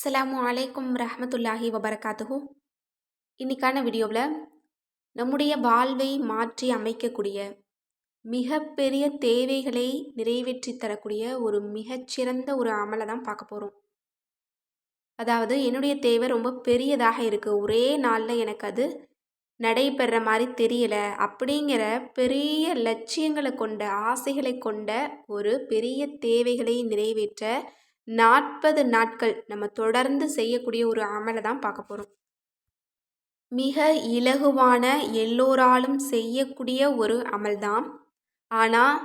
அஸ்லாம் அலைக்கும் ரஹமத்துல்லாஹி வபரகாத்துஹு. இன்னைக்கான வீடியோவில் நம்முடைய வாழ்வை மாற்றி அமைக்கக்கூடிய மிகப்பெரிய தேவைகளை நிறைவேற்றி தரக்கூடிய ஒரு மிகச்சிறந்த ஒரு அமலை தான் பார்க்க போகிறோம் அதாவது என்னுடைய தேவை ரொம்ப பெரியதாக இருக்குது ஒரே நாளில் எனக்கு அது நடைபெற மாதிரி தெரியலை. அப்படிங்கிற பெரிய லட்சியங்களை கொண்ட ஆசைகளை கொண்ட ஒரு பெரிய தேவைகளை நிறைவேற்ற நாற்பது நாட்கள் நம்ம தொடர்ந்து செய்யக்கூடிய ஒரு அமலை தான் பார்க்க போகிறோம் மிக இலகுவான எல்லோராலும் செய்யக்கூடிய ஒரு அமல் தான். ஆனால்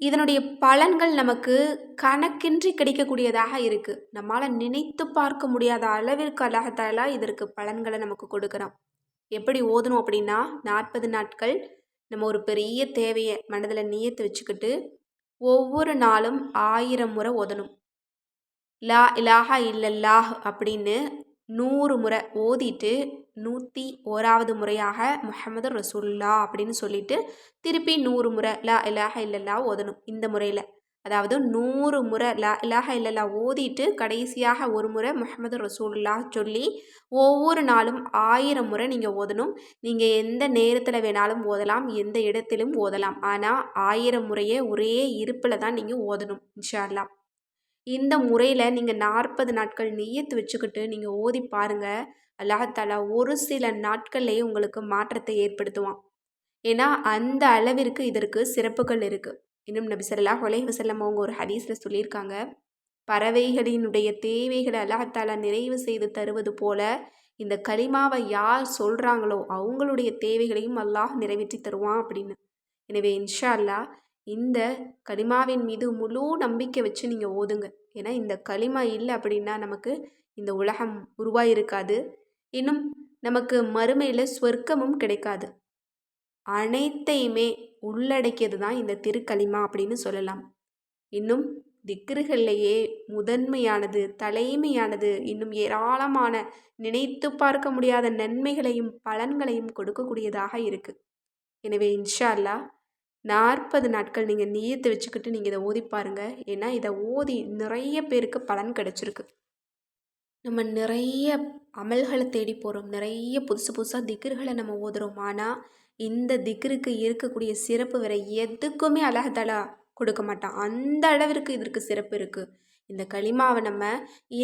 இதனுடைய பலன்கள் நமக்கு கணக்கின்றி கிடைக்கக்கூடியதாக இருக்குது நம்மளால் நினைத்து பார்க்க முடியாத அளவிற்கு அல்லாஹாலா இதற்கு பலன்களை நமக்கு கொடுக்குறான். எப்படி ஓதணும் அப்படின்னா நாற்பது நாட்கள் நம்ம ஒரு பெரிய தேவையை மனதில் நியத்து வச்சுக்கிட்டு ஒவ்வொரு நாளும் ஆயிரம் முறை ஓதணும். லா இலாஹா இல்லல்லாஹ் அப்படின்னு நூறு முறை ஓதிட்டு நூற்றி ஓராவது முறையாக முஹமது ரசூல்லா அப்படின்னு சொல்லிட்டு திருப்பி நூறு முறை லா இலாஹ இல்லல்லா ஓதணும் இந்த முறையில். அதாவது நூறு முறை லா இலாஹ இல்லல்லா ஓதிட்டு கடைசியாக ஒரு முறை முஹம்மது ரசூல்லா சொல்லி ஒவ்வொரு நாளும் ஆயிரம் முறை நீங்கள் ஓதணும். நீங்கள் எந்த நேரத்தில் வேணாலும் ஓதலாம் எந்த இடத்திலும் ஓதலாம். ஆனால் ஆயிரம் முறையே ஒரே இருப்பில் தான் நீங்கள் ஓதணும் இன்ஷா அல்லா இந்த முறையில் நீங்கள் நாற்பது நாட்கள் நெய்யத்து வச்சுக்கிட்டு நீங்கள் ஓதி பாருங்கள் அல்லாஹாலா ஒரு சில நாட்கள்லேயே உங்களுக்கு மாற்றத்தை ஏற்படுத்துவான். ஏன்னா அந்த அளவிற்கு இதற்கு சிறப்புகள் இருக்குது இன்னும் நபி சொல்லா ஹொலை வசல்லம் அவங்க ஒரு ஹதீஸில் சொல்லியிருக்காங்க. பறவைகளினுடைய தேவைகளை அல்லாஹாலா நிறைவு செய்து தருவது போல இந்த களிமாவை யார் சொல்கிறாங்களோ அவங்களுடைய தேவைகளையும் அல்லாஹ் நிறைவேற்றி தருவான் அப்படின்னு. எனவே இன்ஷா அல்லா இந்த களிமாவின் மீது முழு நம்பிக்கை வச்சு நீங்கள் ஓதுங்க. ஏன்னா இந்த களிமா இல்லை அப்படின்னா நமக்கு இந்த உலகம் உருவாயிருக்காது. இன்னும் நமக்கு மறுமையில் சொர்க்கமும் கிடைக்காது. அனைத்தையுமே உள்ளடக்கியது தான் இந்த திருக்களிமா அப்படின்னு சொல்லலாம். இன்னும் திக்ருகள்லேயே முதன்மையானது தலைமையானது இன்னும் ஏராளமான நினைத்து பார்க்க முடியாத நன்மைகளையும் பலன்களையும் கொடுக்கக்கூடியதாக இருக்குது எனவே இன்ஷா அல்லா நாற்பது நாட்கள் நீங்கள் நீயத்து வச்சுக்கிட்டு நீங்கள் இதை ஓதி பாருங்கள் ஏன்னா இதை ஓதி நிறைய பேருக்கு பலன் கிடச்சிருக்கு. நம்ம நிறைய அமல்களை தேடி போகிறோம் நிறைய புதுசு புதுசாக திக்ருகளை நம்ம ஓதுறோம் ஆனால் இந்த திக்ருக்கு இருக்கக்கூடிய சிறப்பு வேறு எதுக்குமே அழகதலா கொடுக்க மாட்டான். அந்த அளவிற்கு இதற்கு சிறப்பு இருக்குது இந்த களிமாவை நம்ம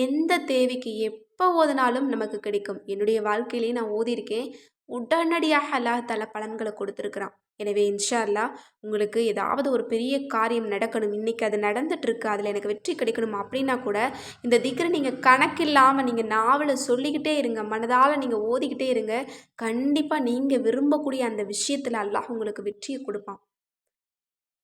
எந்த தேவைக்கு எப்போ ஓதினாலும் நமக்கு கிடைக்கும். என்னுடைய வாழ்க்கையிலேயே நான் ஓதியிருக்கேன் உடனடியாக அல்லாஹால பலன்களை கொடுத்துருக்குறான். எனவே இன்ஷா அல்லா உங்களுக்கு ஏதாவது ஒரு பெரிய காரியம் நடக்கணும் இன்றைக்கி அது நடந்துகிட்ருக்கு அதில் எனக்கு வெற்றி கிடைக்கணும் அப்படின்னா கூட இந்த திக்கரை நீங்கள் கணக்கில்லாமல் நீங்கள் நாவலை சொல்லிக்கிட்டே இருங்க மனதால் நீங்கள் ஓதிக்கிட்டே இருங்க. கண்டிப்பாக நீங்கள் விரும்பக்கூடிய அந்த விஷயத்தில் அல்லாஹ் உங்களுக்கு வெற்றியை கொடுப்பான்.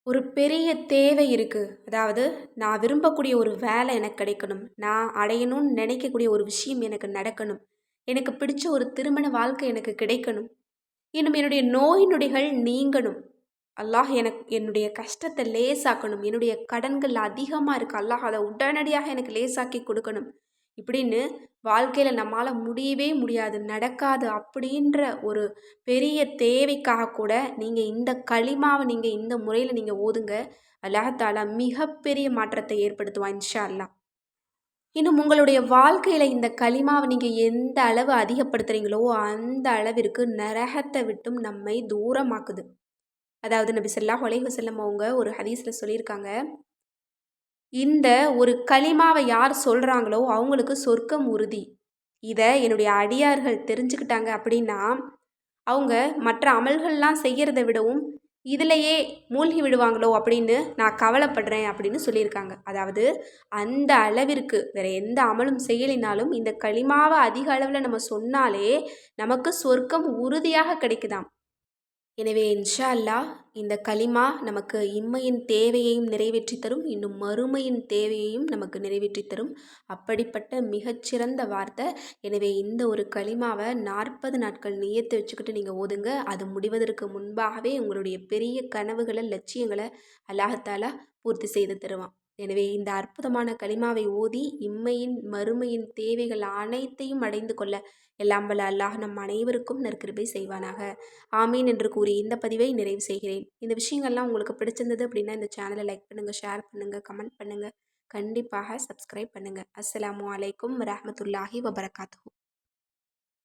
ஒரு பெரிய தேவை இருக்குது அதாவது நான் விரும்பக்கூடிய ஒரு வேலை எனக்கு கிடைக்கணும் நான் அடையணும்னு நினைக்கக்கூடிய ஒரு விஷயம் எனக்கு நடக்கணும். எனக்கு பிடிச்ச ஒரு திருமண வாழ்க்கை எனக்கு கிடைக்கணும். இன்னும் என்னுடைய நோய் நொடிகள் நீங்கணும். அல்லாஹ் எனக்கு என்னுடைய கஷ்டத்தை லேசாக்கணும். என்னுடைய கடன்கள் அதிகமாக இருக்குது அல்லாஹ் அதை உடனடியாக எனக்கு லேசாக்கி கொடுக்கணும். இப்படின்னு வாழ்க்கையில் நம்மளால் முடியவே முடியாது. நடக்காது அப்படின்ற ஒரு பெரிய தேவைக்காக கூட நீங்கள் இந்த களிமாவை நீங்கள் இந்த முறையில் நீங்கள் ஓதுங்க. அல்லாஹாலா மிகப்பெரிய மாற்றத்தை ஏற்படுத்துவான் இன்ஷா அல்லா இன்னும் உங்களுடைய வாழ்க்கையில் இந்த களிமாவை நீங்கள் எந்த அளவு அதிகப்படுத்துகிறீங்களோ அந்த அளவிற்கு நரகத்தை விட்டும் நம்மை தூரமாக்குது. அதாவது நபி சொல்லா ஒலைஹு செல்லம் அவங்க ஒரு ஹதீஸில் சொல்லியிருக்காங்க. இந்த ஒரு களிமாவை யார் சொல்கிறாங்களோ அவங்களுக்கு சொர்க்கம் உறுதி. இதை என்னுடைய அடியார்கள் தெரிஞ்சுக்கிட்டாங்க அப்படின்னா அவங்க மற்ற அமல்கள்லாம் செய்கிறத விடவும் இதிலையே மூழ்கி விடுவாங்களோ அப்படின்னு நான் கவலைப்படுறேன் அப்படின்னு சொல்லியிருக்காங்க. அதாவது அந்த அளவிற்கு வேறு எந்த அமலும் செய்யலினாலும் இந்த களிமாவை அதிக அளவில் நம்ம சொன்னாலே நமக்கு சொர்க்கம் உறுதியாக கிடைக்குதாம். எனவே இன்ஷா அல்லா இந்த களிமா நமக்கு இம்மையின் தேவையையும் நிறைவேற்றி தரும் இன்னும் மறுமையின் தேவையையும் நமக்கு நிறைவேற்றி தரும். அப்படிப்பட்ட மிகச்சிறந்த வார்த்தை. எனவே இந்த ஒரு களிமாவை நாற்பது நாட்கள் நியத்து வச்சுக்கிட்டு நீங்கள் ஓதுங்க. அது முடிவதற்கு முன்பாகவே உங்களுடைய பெரிய கனவுகளை லட்சியங்களை அல்லாஹத்தாலா பூர்த்தி செய்து தருவான். எனவே இந்த அற்புதமான களிமாவை ஓதி இம்மையின் மறுமையின் தேவைகள் அனைத்தையும் அடைந்து கொள்ள எல்லாம் வல்ல அல்லாஹ் நம் அனைவருக்கும் நற்கிருபை செய்வானாக. ஆமீன் என்று கூறி இந்த பதிவை நிறைவு செய்கிறேன். இந்த விஷயங்கள்லாம் உங்களுக்கு பிடிச்சிருந்தது அப்படின்னா இந்த சேனலை லைக் பண்ணுங்கள் ஷேர் பண்ணுங்கள் கமெண்ட் பண்ணுங்கள் கண்டிப்பாக சப்ஸ்கிரைப் பண்ணுங்கள் அஸ்ஸலாமு அலைக்கும் வரமத்துல்லாஹி வபரகாத்து